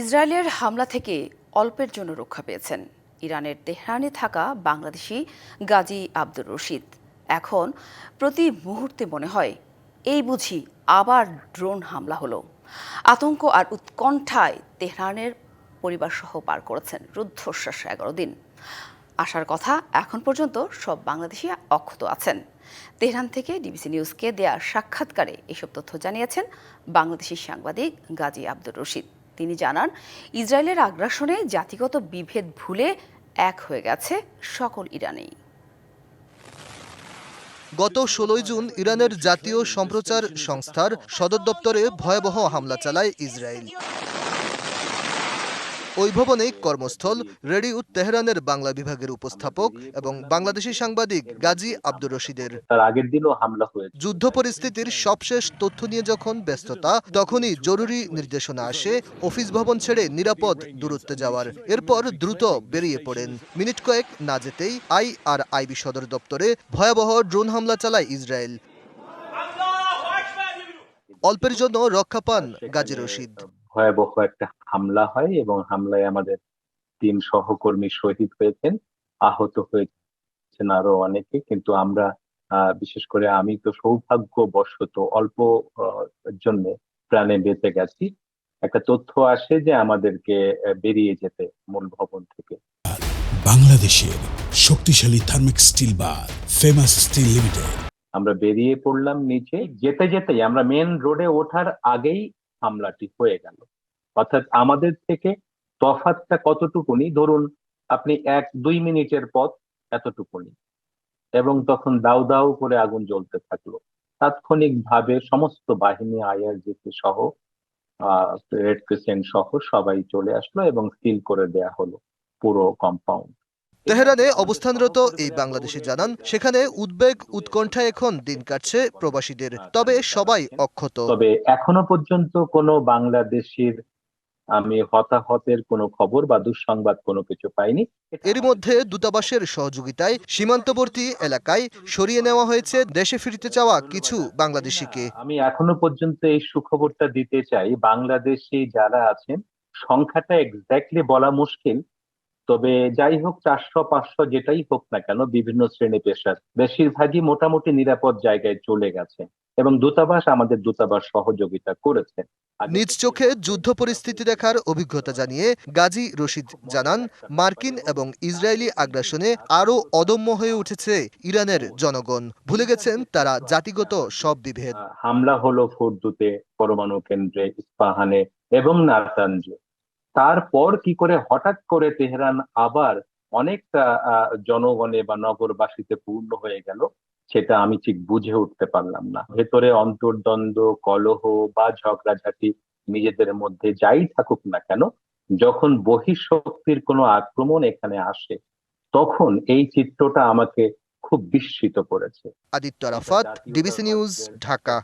ইসরায়েলের হামলা থেকে অল্পের জন্য রক্ষা পেয়েছেন। ইরানের তেহরানে থাকা বাংলাদেশি গাজী আব্দুর রশিদ। এখন প্রতি মুহূর্তে মনে হয়, এই বুঝি আবার ড্রোন হামলা হলো। আতঙ্ক আর উৎকণ্ঠায় তেহরানের পরিবারসহ পার করেছেন রুদ্ধশ্বাস এগারো দিন। আসার কথা এখন পর্যন্ত সব বাংলাদেশি অক্ষত আছেন। তেহরান থেকে ডিবিসি নিউজকে দেয়া সাক্ষাৎকারে এসব তথ্য জানিয়েছেন বাংলাদেশি সাংবাদিক গাজী আব্দুর রশিদ। তিনি জানান, ইসরায়েলের আগ্রাসনে জাতিগত বিভেদ ভুলে এক হয়ে গেছে সকল ইরানেই গত ষোলোই জুন ইরানের জাতীয় সম্প্রচার সংস্থার সদর দপ্তরে ভয়াবহ হামলা চালায় ইসরায়েল। ওই ভবনে কর্মস্থল রেডিও তেহরানের বাংলা বিভাগের উপস্থাপক এবং বাংলাদেশি সাংবাদিক গাজী আব্দুর রশিদের। তার আগের দিনও হামলা হয়েছে। যুদ্ধ পরিস্থিতির সবশেষ তথ্য নিয়ে যখন ব্যস্ততা তখনই জরুরি নির্দেশনা আসে অফিস ভবন ছেড়ে নিরাপদ দূরত্বে যাওয়ার। এরপর দ্রুত বেরিয়ে পড়েন। মিনিট কয়েক না যেতেই আই আর আইবি সদর দপ্তরে ভয়াবহ ড্রোন হামলা চালায় ইসরায়েল। অল্পের জন্য রক্ষা পান গাজী রশিদ। ভয়াবহ একটা হামলা হয় এবং হামলায় আমাদের তিন সহকর্মী শহীদ হয়েছেন আহত হয়েছেন আরও অনেকে। কিন্তু আমরা বিশেষ করে আমি তো সৌভাগ্যবশত অল্প জন্য প্রাণে বেঁচে গেছি। একটা তথ্য আসে যে আমাদেরকে বেরিয়ে যেতে মূল ভবন থেকে। বাংলাদেশের শক্তিশালী থার্মিক স্টিল বা ফেমাস স্টিল লিমিটেড। আমরা বেরিয়ে পড়লাম নিচে। যেতে যেতেই আমরা মেন রোডে ওঠার আগেই হামলাটি হয়ে গেল। অর্থাৎ আমাদের থেকে তফাৎটা কতটুকুনি? ধরুন, আপনি এক, দুই মিনিটের পথ এতটুকুনি। এবং তখন দাউ দাউ করে আগুন জ্বলতে থাকল। তাৎক্ষণিক ভাবে সমস্ত বাহিনী, আইআরজিসি সহ রেড ক্রিসেন্ট সহ সবাই চলে আসলো এবং সিল করে দেয়া হলো পুরো কম্পাউন্ড তেহরানে অবস্থানরত এই বাংলাদেশি জানান সেখানে উদ্বেগ উৎকণ্ঠা এখন দিন কাটছে প্রবাসীদের তবে সবাই অক্ষত। তবে এখনও পর্যন্ত কোনো বাংলাদেশির আমি হতাহতের কোনো খবর বা দুঃসংবাদ কোনো কিছু পাইনি। এরই মধ্যে দূতাবাসের সহযোগিতায় সীমান্তবর্তী এলাকায় সরিয়ে নেওয়া হয়েছে দেশে ফিরতে চাওয়া কিছু বাংলাদেশিকে। আমি এখনও পর্যন্ত এই সুখবরটা দিতে চাই বাংলাদেশি যারা আছেন সংখ্যাটা এক্স্যাক্টলি বলা মুশকিল। তবে যাই হোক চারশো পাঁচশো যেটাই হোক না কেন বিভিন্ন শ্রেণি পেশার বেশিরভাগই মোটামুটি নিরাপদ জায়গায় চলে গেছে এবং দূতাবাস আমাদের দূতাবাস সহযোগিতা করেছে। নিজ চোখে যুদ্ধ পরিস্থিতি দেখার অভিজ্ঞতা জানিয়ে গাজী রশিদ জানান মার্কিন এবং ইসরায়েলি আগ্রাসনে আরও অদম্য হয়ে উঠেছে ইরানের জনগণ। ভুলে গেছেন তারা জাতিগত সব বিভেদ। হামলা হলো ফোর্দুতে পরমাণু কেন্দ্রে ইস্পাহানে এবং নাতানজে তারপর কি করে হঠাৎ করে তেহরান আবার অনেকটা জনগণে বা নগরবাসীতে পূর্ণ হয়ে গেল সেটা আমি ঠিক বুঝে উঠতে পারলাম না। ভেতরে অন্তর্দ্বন্দ্ব কলহ বা ঝগড়াঝাটি নিজেদের মধ্যে যাই থাকুক না কেন যখন বহিঃশক্তির কোনো আক্রমণ এখানে আসে তখন এই চিত্রটা আমাকে খুব বিস্মিত করেছে। Aditya Arafat DBC news Dhaka.